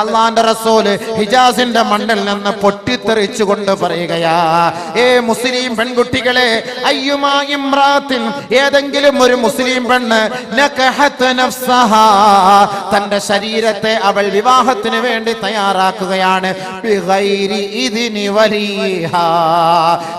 അള്ളാന്റെ റസൂൽ ഹിജാസിന്റെ മണ്ണിൽ നിന്ന് പൊട്ടിത്തെറിച്ചുകൊണ്ട് പറയുകയാ ഏ മുസ്ലിം പെൺകുട്ടികളെ അയ്യുമാ ഇമ്രാത്തിൻ ഏതെങ്കിലും ഒരു മുസ്ലിം പെണ്ണ് തന്റെ ശരീരത്തെ അവൾ വിവാഹത്തിന് വേണ്ടി തയ്യാറാക്കുകയാണ്.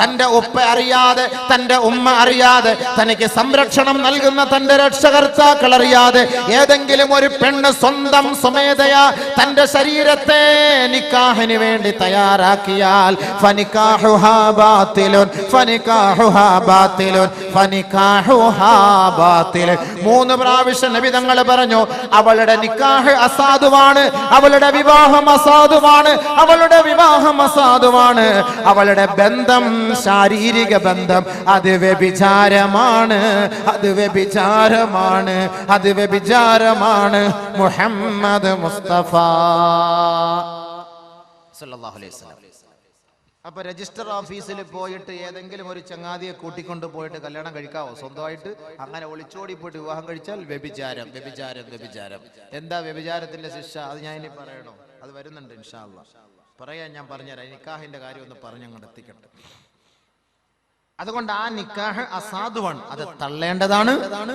തന്റെ ഉപ്പ അറിയാതെ തന്റെ ഉമ്മ അറിയാതെ തനിക്ക് സംരക്ഷണം നൽകുന്ന തന്റെ രക്ഷകർത്താക്കൾ അറിയാതെ ഏതെങ്കിലും ഒരു പെണ്ണ് സ്വന്തം സ്വമേധയാ തന്റെ ശരീരത്തെ നിക്കാഹിന് വേണ്ടി തയ്യാറാക്കിയാൽ മൂന്ന് പ്രാവശ്യം നബി തങ്ങൾ പറഞ്ഞു അവളുടെ നിക്കാഹ് അസാധുവാണ് അവളുടെ വിവാഹം അസാധുവാണ് അവളുടെ വിവാഹം അസാധുവാണ് അവളുടെ ബന്ധം ശാരീരിക ബന്ധം അത് വ്യഭിചാരമാണ് അത് വ്യഭിചാരമാണ് അത് വ്യഭിചാരമാണ് മുഹമ്മദ് മുസ്തഫ. അപ്പൊ രജിസ്റ്റർ ഓഫീസിൽ പോയിട്ട് ഏതെങ്കിലും ഒരു ചങ്ങാതിയെ കൂട്ടിക്കൊണ്ട് പോയിട്ട് കല്യാണം കഴിക്കാവോ? സ്വന്തമായിട്ട് അങ്ങനെ ഒളിച്ചോടി പോയിട്ട് വിവാഹം കഴിച്ചാൽ വ്യഭിചാരം വ്യഭിചാരം വ്യഭിചാരം. എന്താ വ്യഭിചാരത്തിന്റെ ശിക്ഷ? അത് ഞാൻ ഇനി പറയണോ? അത് വരുന്നുണ്ട് ഇൻഷാല്ല പറയാൻ ഞാൻ പറഞ്ഞുതരാം. നിക്കാഹിന്റെ കാര്യം ഒന്ന് പറഞ്ഞങ്ങോട്ട് എത്തിക്കട്ടെ അതുകൊണ്ട് ആ നിക്കാഹ് അസാധുവാണ്. അത് തള്ളേണ്ടതാണ്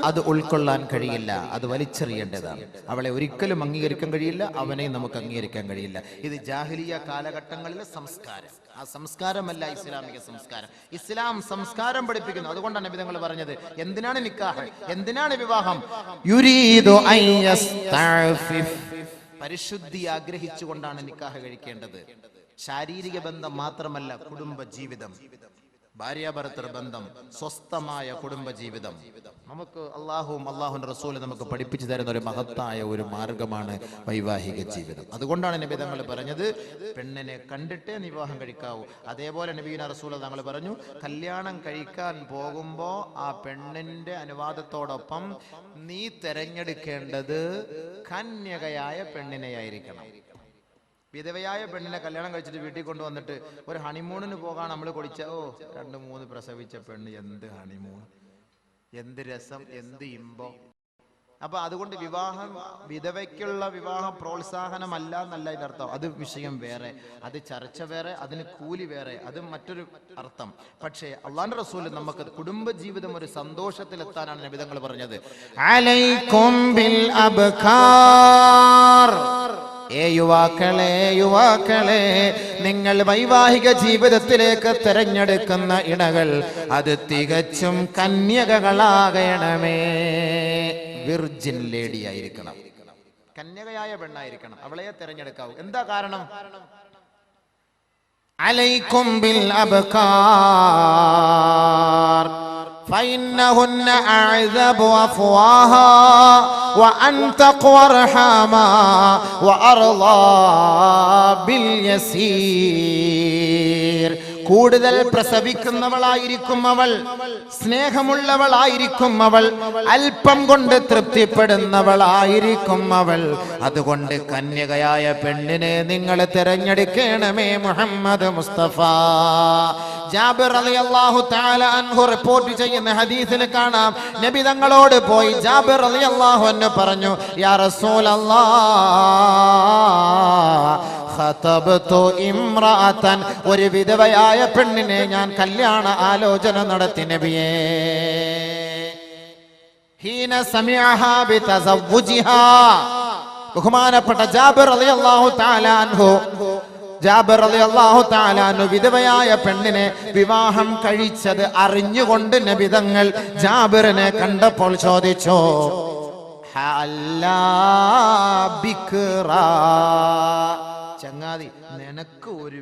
അത് ഉൾക്കൊള്ളാൻ കഴിയില്ല അത് വലിച്ചെറിയേണ്ടതാണ്. അവളെ ഒരിക്കലും അംഗീകരിക്കാൻ കഴിയില്ല അവനെ നമുക്ക് അംഗീകരിക്കാൻ കഴിയില്ല. ഇത് ജാഹിലിയ കാലഘട്ടങ്ങളിലെ സംസ്കാരം. ആ സംസ്കാരമല്ല ഇസ്ലാമിക സംസ്കാരം. ഇസ്ലാം സംസ്കാരം പഠിപ്പിക്കുന്നു. അതുകൊണ്ടാണ് വിധങ്ങൾ പറഞ്ഞത് എന്തിനാണ് നിക്കാഹ്? എന്തിനാണ് വിവാഹം? യുരീദു. പരിശുദ്ധി ആഗ്രഹിച്ചുകൊണ്ടാണ് നിക്കാഹ് കഴിക്കേണ്ടത്. ശാരീരിക ബന്ധം മാത്രമല്ല കുടുംബ ജീവിതം ഭാര്യാഭർത്തൃ ബന്ധം സ്വസ്ഥമായ കുടുംബജീവിതം. നമുക്ക് അള്ളാഹുവും അള്ളാഹുവിന്റെ റസൂലും നമുക്ക് പഠിപ്പിച്ചു തരുന്ന ഒരു മഹത്തായ ഒരു മാർഗമാണ് വൈവാഹിക ജീവിതം. അതുകൊണ്ടാണ് നബി തങ്ങൾ പറഞ്ഞത് പെണ്ണിനെ കണ്ടിട്ടേ വിവാഹം കഴിക്കാവൂ. അതേപോലെ നബീന റസൂൽ തങ്ങൾ പറഞ്ഞു കല്യാണം കഴിക്കാൻ പോകുമ്പോ ആ പെണ്ണിന്റെ അനുവാദത്തോടൊപ്പം നീ തെരഞ്ഞെടുക്കേണ്ടത് കന്യകയായ പെണ്ണിനെയായിരിക്കണം. വിധവയായ പെണ്ണിനെ കല്യാണം കഴിച്ചിട്ട് വീട്ടിൽ കൊണ്ടുവന്നിട്ട് ഒരു ഹണിമൂണിന് പോകാൻ നമ്മൾ കുടിച്ച ഓ രണ്ട് മൂന്ന് പ്രസവിച്ച പെണ്ണ് എന്ത് ഹണിമൂൺ? എന്ത് രസം എന്ത് ഇമ്പം? അപ്പൊ അതുകൊണ്ട് വിവാഹം വിധവയ്ക്കുള്ള വിവാഹ പ്രോത്സാഹനമല്ല എന്നല്ല അതിന്റെ അത് വിഷയം വേറെ അത് ചർച്ച വേറെ അതിന് കൂലി വേറെ അത് മറ്റൊരു അർത്ഥം. പക്ഷേ അള്ളാന്റെ റസൂൽ നമുക്ക് കുടുംബ ജീവിതം ഒരു സന്തോഷത്തിൽ എത്താനാണ് നബിതങ്ങൾ പറഞ്ഞത്. അലൈക്കും ബിൽ അബ്കാർ ഏ യുവാക്കളെ യുവാക്കളെ നിങ്ങൾ വൈവാഹിക ജീവിതത്തിലേക്ക് തിരഞ്ഞെടുക്കുന്ന ഇണകൾ അത് തികച്ചും കന്യകകളാകണമേ. വിർജിൻ ലേഡി ആയിരിക്കണം. കന്യകയായ പെണ്ണായിരിക്കണം. അവളെ തിരഞ്ഞെടുക്കാവൂ. എന്താ കാരണം? അലൈക്കും ബിൽ അബ്കാർ. فإنهن أعذب أفواها وأنتق ورحاما وأرضى باليسير. കൂടുതൽ പ്രസവിക്കുന്നവളായിരിക്കും അവൾ. സ്നേഹമുള്ളവളായിരിക്കും അവൾ. അല്പം കൊണ്ട് തൃപ്തിപ്പെടുന്നവളായിരിക്കും അവൾ. അതുകൊണ്ട് കന്യകയായ പെണ്ണിനെ നിങ്ങൾ തിരഞ്ഞെടുക്കണമേ മുഹമ്മദ് മുസ്തഫ. ജാബിർ റളിയല്ലാഹു തആല അൻഹു റിപ്പോർട്ട് ചെയ്യുന്ന ഹദീസിൽ കാണാം. നബി തങ്ങളോട് പോയി ജാബിർ റളിയല്ലാഹു അൻഹു പറഞ്ഞു യാ റസൂലല്ലാഹ് ഖതബ്തു ഇമ്രഅതൻ ഒരു വിധവയായ പെണ്ണിനെ ഞാൻ കല്യാണ ആലോചന നടത്തി നബിയേ. ഹീന സമിഅഹാ ബിതസവ്വുജിഹാ. ബഹുമാനപ്പെട്ട ജാബിർ റളിയല്ലാഹു തആല അൻഹു. ജാബിർ റളിയല്ലാഹു തആല അൻഹു വിധവയായ പെണ്ണിനെ വിവാഹം കഴിച്ചത് അറിഞ്ഞുകൊണ്ട് നബിതങ്ങൾ ജാബിറിനെ കണ്ടപ്പോൾ ചോദിച്ചു ഹല്ലാ ബിക്റാ? ചങ്ങാതി നിനക്ക് ഒരു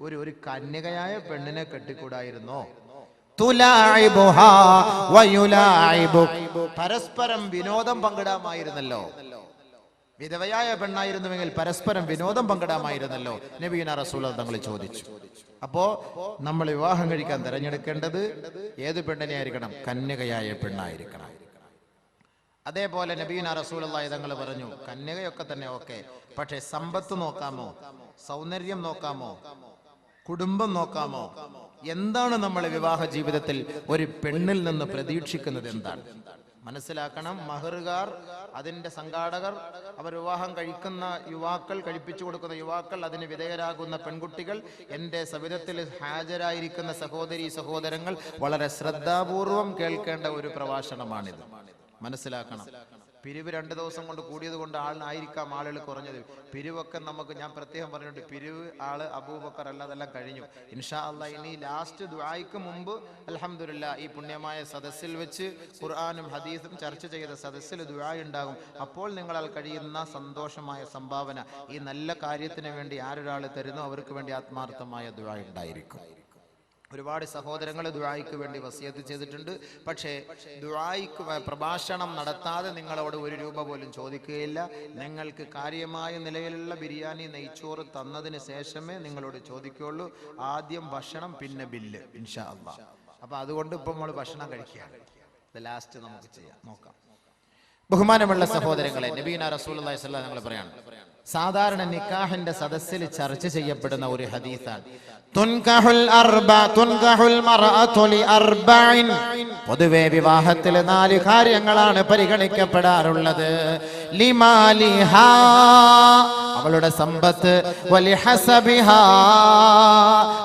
ഒരു ഒരു കന്യകയായ പെണ്ണിനെ കെട്ടിക്കൂടായിരുന്നോ. പരസ്പരം വിനോദം പങ്കിടാമായിരുന്നല്ലോ. വിധവയായ പെണ്ണായിരുന്നുവെങ്കിൽ പരസ്പരം വിനോദം പങ്കിടാമായിരുന്നല്ലോ. നബീന റസൂൽ തങ്ങൾ ചോദിച്ചു. അപ്പോ നമ്മൾ വിവാഹം കഴിക്കാൻ തിരഞ്ഞെടുക്കേണ്ടത് ഏത് പെണ്ണിനെ ആയിരിക്കണം കന്യകയായ പെണ്ണായിരിക്കണം. അതേപോലെ നബീന റസൂലി തങ്ങൾ പറഞ്ഞു കന്യകയൊക്കെ തന്നെ ഓക്കെ പക്ഷെ സമ്പത്ത് നോക്കാമോ? സൗന്ദര്യം നോക്കാമോ? കുടുംബം നോക്കാമോ? എന്താണ് നമ്മൾ വിവാഹ ജീവിതത്തിൽ ഒരു പെണ്ണിൽ നിന്ന് പ്രതീക്ഷിക്കുന്നത് എന്താണ്? മനസ്സിലാക്കണം മഹറുകാർ അതിന്റെ സംഘാടകർ അവർ വിവാഹം കഴിക്കുന്ന യുവാക്കൾ കഴിപ്പിച്ചു കൊടുക്കുന്ന യുവാക്കൾ അതിന് വിധേയരാകുന്ന പെൺകുട്ടികൾ എന്റെ സവിധത്തിൽ ഹാജരായിരിക്കുന്ന സഹോദരി സഹോദരങ്ങൾ വളരെ ശ്രദ്ധാപൂർവം കേൾക്കേണ്ട ഒരു പ്രഭാഷണമാണിത്. മനസ്സിലാക്കണം. പിരിവ് രണ്ട് ദിവസം കൊണ്ട് കൂടിയത് കൊണ്ട് ആളിനായിരിക്കാം ആളുകൾ കുറഞ്ഞത്. പിരിവൊക്കെ നമുക്ക് ഞാൻ പ്രത്യേകം പറഞ്ഞിട്ടുണ്ട്. പിരിവ് ആൾ അബൂബക്കർ അല്ല അതെല്ലാം കഴിഞ്ഞു. ഇൻഷാ അല്ല ഇനി ലാസ്റ്റ് ദ്വായ്ക്ക് മുമ്പ് അൽഹംദുലില്ലാ ഈ പുണ്യമായ സദസ്സിൽ വെച്ച് ഖുർആാനും ഹദീസും ചർച്ച ചെയ്ത സദസ്സിൽ ദ്വായ ഉണ്ടാകും. അപ്പോൾ നിങ്ങളാൽ കഴിയുന്ന സന്തോഷമായ സംഭാവന ഈ നല്ല കാര്യത്തിന് വേണ്ടി ആരൊരാൾ തരുന്നു അവർക്ക് വേണ്ടി ആത്മാർത്ഥമായ ദ്വായ ഉണ്ടായിരിക്കും. ഒരുപാട് സഹോദരങ്ങൾ ദുരായിക്ക് വേണ്ടി വസിയത്ത് ചെയ്തിട്ടുണ്ട്. പക്ഷേ ദുരായിക്ക് പ്രഭാഷണം നടത്താതെ നിങ്ങളോട് ഒരു രൂപ പോലും ചോദിക്കുകയില്ല. നിങ്ങൾക്ക് കാര്യമായ നിലയിലുള്ള ബിരിയാണി നെയ്ച്ചോറ് തന്നതിന് ശേഷമേ നിങ്ങളോട് ചോദിക്കുകയുള്ളൂ. ആദ്യം ഭക്ഷണം പിന്നെ ബില്ല് ഇൻഷാ അള്ളാ അപ്പൊ അതുകൊണ്ട് ഇപ്പം നമ്മൾ ഭക്ഷണം കഴിക്കുകയാണ്. ലാസ്റ്റ് നമുക്ക് ചെയ്യാം. നോക്കാം. ബഹുമാനമുള്ള സഹോദരങ്ങളെ നബീന റസൂലുള്ളാഹി സ്വല്ലല്ലാഹു അലൈഹി വസല്ലം പറയാണ്. സാധാരണ നിക്കാഹിന്റെ സദസ്സിൽ ചർച്ച ചെയ്യപ്പെടുന്ന ഒരു ഹദീസാണ്. പൊതുവെ വിവാഹത്തിൽ നാല് കാര്യങ്ങളാണ് പരിഗണിക്കപ്പെടാറുള്ളത്. അവളുടെ സമ്പത്ത് വലി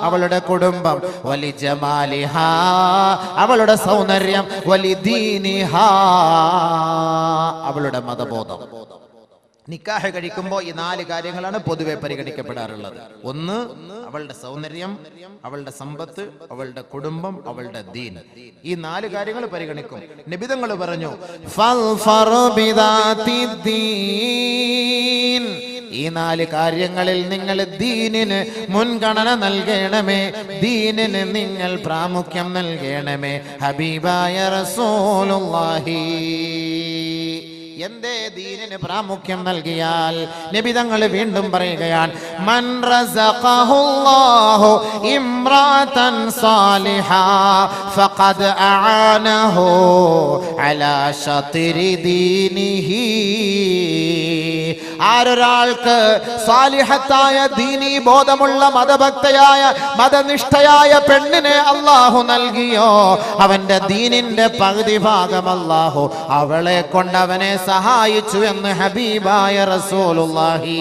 അവളുടെ കുടുംബം വലി ജമാലിഹ അവളുടെ സൗന്ദര്യം വലി ദീനിഹ അവളുടെ മതബോധം. നിക്കാഹ് കഴിക്കുമ്പോൾ ഈ നാല് കാര്യങ്ങളാണ് പൊതുവെ പരിഗണിക്കപ്പെടാറുള്ളത്. ഒന്ന് അവളുടെ സൗന്ദര്യം അവളുടെ സമ്പത്ത് അവളുടെ കുടുംബം അവളുടെ ദീൻ. ഈ നാല് കാര്യങ്ങൾ പരിഗണിക്കും. നിബിതങ്ങൾ പറഞ്ഞു. ഈ നാല് കാര്യങ്ങളിൽ നിങ്ങൾ ദീനിന് മുൻഗണന നൽകണമേ. ദീനിന് നിങ്ങൾ പ്രാമുഖ്യം നൽകണമേ. ഹബീബായ റസൂലുള്ളാഹി. എന്തേ ദീനിന് പ്രാമുഖ്യം നൽകിയാൽ നബിതങ്ങൾ വീണ്ടും പറയുകയാണ് മൻ റസഖഹുല്ലാഹു ഇംറാതൻ സാലിഹ ഫഖദ് അആനഹു അലാ ശത്രി ദീനിഹി. ആരൊരാൾക്ക് സാലിഹത്തായ ദീനി ബോധമുള്ള മതഭക്തയായ മതനിഷ്ഠയായ പെണ്ണിനെ അള്ളാഹു നൽകിയോ? അവന്റെ ദീനിന്റെ പകുതി ഭാഗം അള്ളാഹു അവളെ കൊണ്ട് അവനെ സഹായിച്ചു എന്ന് ഹബീബായ റസൂലുള്ളാഹി.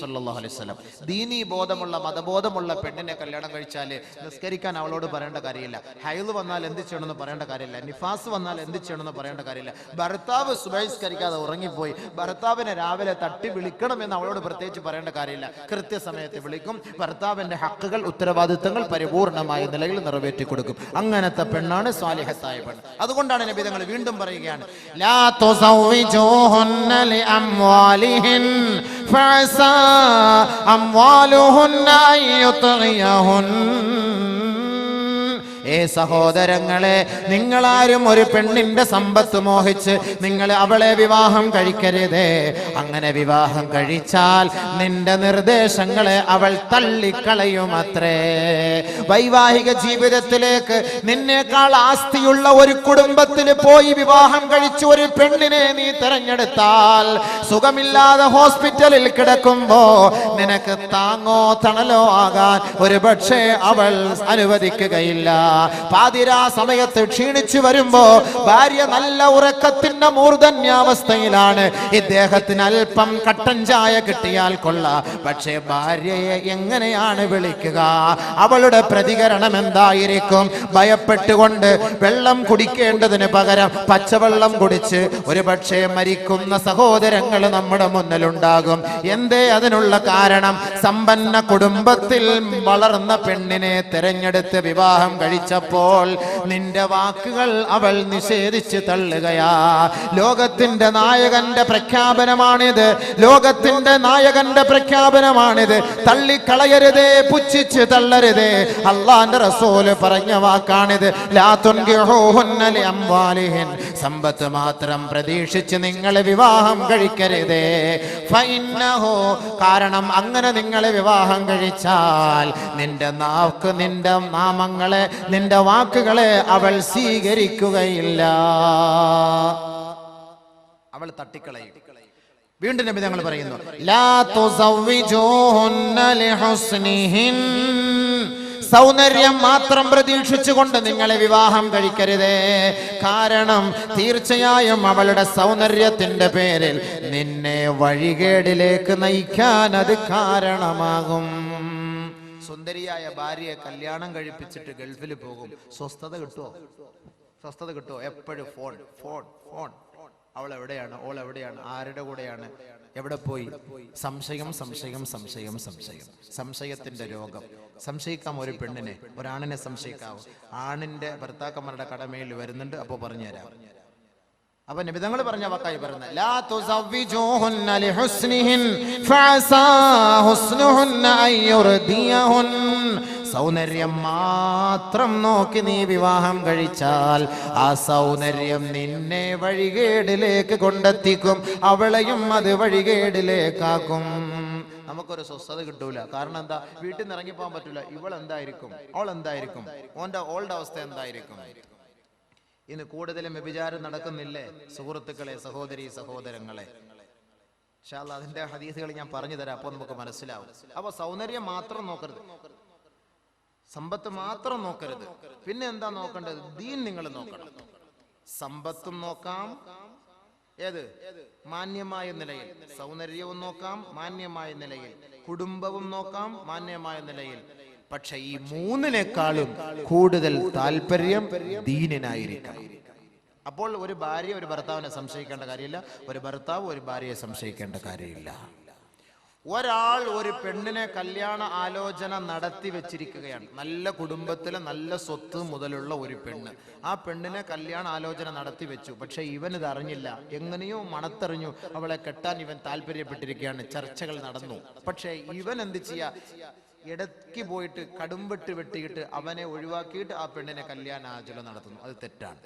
സല്ലല്ലാഹു അലൈഹി ദീനീ ബോധമുള്ള മതബോധമുള്ള പെണ്ണിനെ കല്യാണം കഴിച്ചാൽ നിസ്കരിക്കാൻ അവളോട് പറയേണ്ട കാര്യമില്ല. ഹൈദ് വന്നാൽ എന്ത് ചെയ്യണമെന്ന് പറയേണ്ട കാര്യമില്ല. നിഫാസ് വന്നാൽ എന്ത് ചെയ്യണമെന്ന് പറയേണ്ട കാര്യമില്ല. ഭർത്താവ് സുബഹിസ്കരിക്കാതെ ഉറങ്ങിപ്പോയി. ഭർത്താവിനെ രാവിലെ തട്ടി വിളിക്കണമെന്ന് അവളോട് പ്രത്യേകിച്ച് പറയേണ്ട കാര്യമില്ല. കൃത്യസമയത്ത് വിളിക്കും. ഭർത്താവിന്റെ ഹക്കുകൾ ഉത്തരവാദിത്തങ്ങൾ പരിപൂർണമായ നിലയിൽ നിറവേറ്റി കൊടുക്കും. അങ്ങനത്തെ പെണ്ണാണ് സ്വാലിഹത്തായ പെണ്ണ്. അതുകൊണ്ടാണ് നബി തങ്ങൾ വീണ്ടും പറയുകയാണ് ലാ فعسى أموالهن أن يطغيهن. ഏ സഹോദരങ്ങളെ നിങ്ങളാരും ഒരു പെണ്ണിന്റെ സമ്പത്ത് മോഹിച്ച് നിങ്ങൾ അവളെ വിവാഹം കഴിക്കരുതേ. അങ്ങനെ വിവാഹം കഴിച്ചാൽ നിന്റെ നിർദ്ദേശങ്ങളെ അവൾ തള്ളിക്കളയും അത്രേ വൈവാഹിക ജീവിതത്തിലേക്ക് നിന്നേക്കാൾ ആസ്തിയുള്ള ഒരു കുടുംബത്തിൽ പോയി വിവാഹം കഴിച്ച് ഒരു പെണ്ണിനെ നീ തെരഞ്ഞെടുത്താൽ സുഖമില്ലാതെ ഹോസ്പിറ്റലിൽ കിടക്കുമ്പോ നിനക്ക് താങ്ങോ തണലോ ആകാൻ ഒരു പക്ഷേ അവൾ അനുവദിക്കുകയില്ല. പാതിരാ സമയത്ത് ക്ഷീണിച്ചു വരുമ്പോ ഭാര്യ നല്ല ഉറക്കത്തിന്റെ മൂർധന്യാവസ്ഥയിലാണ്. ഇദ്ദേഹത്തിന് അല്പം കട്ടൻ ചായ കിട്ടിയാൽ കൊള്ള. പക്ഷേ ഭാര്യയെ എങ്ങനെയാണ് വിളിക്കുക? അവളുടെ പ്രതികരണം എന്തായിരിക്കും? ഭയപ്പെട്ടുകൊണ്ട് വെള്ളം കുടിക്കേണ്ടതിന് പകരം പച്ചവെള്ളം കുടിച്ച് ഒരു പക്ഷേ മരിക്കുന്ന സഹോദരങ്ങൾ നമ്മുടെ മുന്നിലുണ്ടാകും. എന്തേ അതിനുള്ള കാരണം? സമ്പന്ന കുടുംബത്തിൽ വളർന്ന പെണ്ണിനെ തെരഞ്ഞെടുത്ത് വിവാഹം കഴിച്ചപ്പോൾ നിന്റെ വാക്കുകൾ അവൾ നിഷേധിച്ച് തള്ളുകയാ. ലോകത്തിന്റെ നായകന്റെ പ്രഖ്യാപനമാണിത്. ലോകത്തിന്റെ നായകന്റെ പ്രഖ്യാപനമാണിത്. തള്ളിക്കളയരുതേ പുച്ഛിച്ച് തള്ളരുതേ. അള്ളാന്റെ റസൂൽ പറഞ്ഞ വാക്കാണിത്. സമ്പത്ത് മാത്രം പ്രതീക്ഷിച്ച് നിങ്ങൾ വിവാഹം കഴിക്കരുതേ. ഫൈനഹോ കാരണം അങ്ങനെ നിങ്ങൾ വിവാഹം കഴിച്ചാൽ നിന്റെ നാക്ക് നിന്റെ നാമങ്ങളെ നിന്റെ വാക്കുകളെ അവൾ സ്വീകരിക്കുകയില്ല. അവൾ തട്ടിക്കളയും. വീണ്ടും നബി ഞങ്ങൾ പറയുന്നു സൗന്ദര്യം മാത്രം പ്രതീക്ഷിച്ചുകൊണ്ട് നിങ്ങളെ വിവാഹം കഴിക്കരുതേ. കാരണം തീർച്ചയായും അവളുടെ സൗന്ദര്യത്തിന്റെ പേരിൽ നിന്നെ വഴികേടിലേക്ക് നയിക്കാൻ അത് കാരണമാകും. സുന്ദരിയായ ഭാര്യയെ കല്യാണം കഴിപ്പിച്ചിട്ട് ഗൾഫിൽ പോകും. സ്വസ്ഥത കിട്ടുമോ സ്വസ്ഥത കിട്ടുമോ എപ്പോഴും ഫോൺ ഫോൺ ഫോൺ അവൾ എവിടെയാണ്? ഓൾ എവിടെയാണ്? ആരുടെ കൂടെയാണ്? എവിടെ പോയി? സംശയം സംശയം സംശയം സംശയം. സംശയത്തിന്റെ രോഗം. സംശയിക്കാം ഒരു പെണ്ണിനെ. ഒരാണിനെ സംശയിക്കാവൂ. ആണിന്റെ ഭർത്താക്കന്മാരുടെ കടമയിൽ വരുന്നുണ്ട്. അപ്പോൾ പറഞ്ഞുതരാം. അപ്പൊ നിബിതങ്ങൾ പറഞ്ഞ വാക്കായി പറയുന്നത് സൗന്ദര്യം മാത്രം നോക്കി നീ വിവാഹം കഴിച്ചാൽ ആ സൗന്ദര്യം നിന്നെ വഴികേടിലേക്ക് കൊണ്ടെത്തിക്കും അവളെയും അത് വഴികേടിലേക്കാക്കും. നമുക്കൊരു സ്വസ്ഥത കിട്ടൂല. കാരണം എന്താ? വീട്ടിൽ നിന്ന് ഇറങ്ങിപ്പോകാൻ പറ്റൂല. ഇവൾ എന്തായിരിക്കും? അവൾ എന്തായിരിക്കും? ഓന്റെ ഓൾഡ് അവസ്ഥ എന്തായിരിക്കും? ഇന്ന് കൂടുതലും വ്യഭിചാരം നടക്കുന്നില്ലേ? സുഹൃത്തുക്കളെ സഹോദരി സഹോദരങ്ങളെ. ഷാല്ല അതിന്റെ ഹദീസുകൾ ഞാൻ പറഞ്ഞു തരാം അപ്പോൾ നമുക്ക് മനസ്സിലാവും. അപ്പൊ സൗന്ദര്യം മാത്രം നോക്കരുത്. സമ്പത്ത് മാത്രം നോക്കരുത്. പിന്നെ എന്താ നോക്കേണ്ടത്? ദീൻ നിങ്ങൾ നോക്കണം. സമ്പത്തും നോക്കാം. ഏത്? മാന്യമായ നിലയിൽ. സൗന്ദര്യവും നോക്കാം മാന്യമായ നിലയിൽ. കുടുംബവും നോക്കാം മാന്യമായ നിലയിൽ. പക്ഷെ ഈ മൂന്നിനേക്കാളും കൂടുതൽ താല്പര്യം ദീനിനായിരിക്കണം. അപ്പോൾ ഒരു ഭാര്യ ഒരു ഭർത്താവിനെ സംശയിക്കേണ്ട കാര്യമില്ല. ഒരു ഭർത്താവ് ഒരു ഭാര്യയെ സംശയിക്കേണ്ട കാര്യമില്ല. ഒരാൾ ഒരു പെണ്ണിനെ കല്യാണ ആലോചന നടത്തി വെച്ചിരിക്കുകയാണ്. നല്ല കുടുംബത്തിലെ നല്ല സ്വത്ത് മുതലുള്ള ഒരു പെണ്ണ്. ആ പെണ്ണിനെ കല്യാണ ആലോചന നടത്തി വെച്ചു. പക്ഷെ ഇവൻ ഇത് അറിഞ്ഞില്ല. എങ്ങനെയോ മണത്തെറിഞ്ഞു. അവളെ കെട്ടാൻ ഇവൻ താല്പര്യപ്പെട്ടിരിക്കുകയാണ്. ചർച്ചകൾ നടന്നു. പക്ഷേ ഇവൻ എന്ത് ചെയ്യാ? ഇടയ്ക്ക് പോയിട്ട് കടുംവെട്ട് വെട്ടിയിട്ട് അവനെ ഒഴിവാക്കിയിട്ട് ആ പെണ്ണിനെ കല്യാണ ആചരണം നടത്തുന്നു. അത് തെറ്റാണ്.